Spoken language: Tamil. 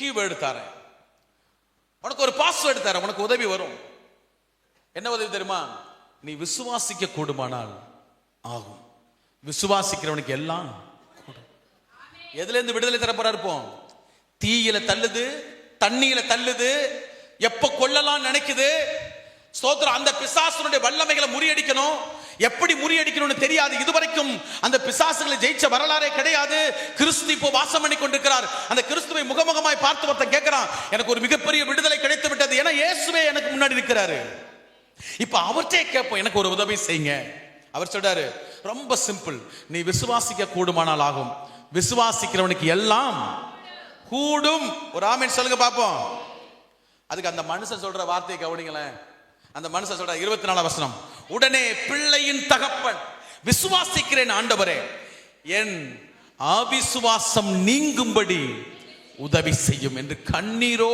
கீவேர்டு தரேன் உனக்கு ஒரு பாஸ்வேர்டு தரேன் உனக்கு உதவி வரும். என்ன உதவி தெரியுமா? நீ விசுவாசிக்க கூடுமானால் ஆகும். விசுவாசிக்கிறவனுக்கு எல்லாம் எதுல இருந்து விடுதலை தர போறா இருப்போம் தீயில தள்ளுது தண்ணியில தள்ளுது எப்ப கொல்லலாம் நினைக்குது ஸ்தோத்திரம். அந்த பிசாசனுடைய வல்லமைகளை முறியடிக்கணும். எப்படி முறியடிக்கணும்னு தெரியாது. இதுவரைக்கும் அந்த பிசாசுகளை ஜெயிச்ச வரலாறே கிடையாது. கிறிஸ்து இப்போ வாசம் பண்ணி கொண்டிருக்கிறார். அந்த கிறிஸ்துவை முகமுகமாய் பார்த்து ஒருத்தன் கேட்கிறான் எனக்கு ஒரு மிகப்பெரிய விடுதலை கிடைத்து விட்டது ஏன்னா இயேசுவே எனக்கு முன்னாடி இருக்கிறாரு. இப்ப அவர்கிட்டே கேட்போம் எனக்கு ஒரு உதவி செய்யுங்க. அவர் சொல்றாரு ரொம்ப சிம்பிள். நீ விசுவாசிக்க கூடுமானால் ஆகும். விசுவாசிக்கிறவனுக்கு எல்லாம் கூடும். ஒரு ஆமீன் சொல்லுங்க பார்ப்போம் அதுக்கு அந்த மனுஷன் சொல்ற வார்த்தையை கவனிங்களேன். அந்த மனுஷன் சொல்ற இருபத்தி நாலாம் வசனம். உடனே பிள்ளையின் தகப்பன் விசுவாசிக்கிறேன் ஆண்டவரே என் அவிசுவாசம் நீங்கும்படி உதவி செய்யும் என்று கண்ணீரோ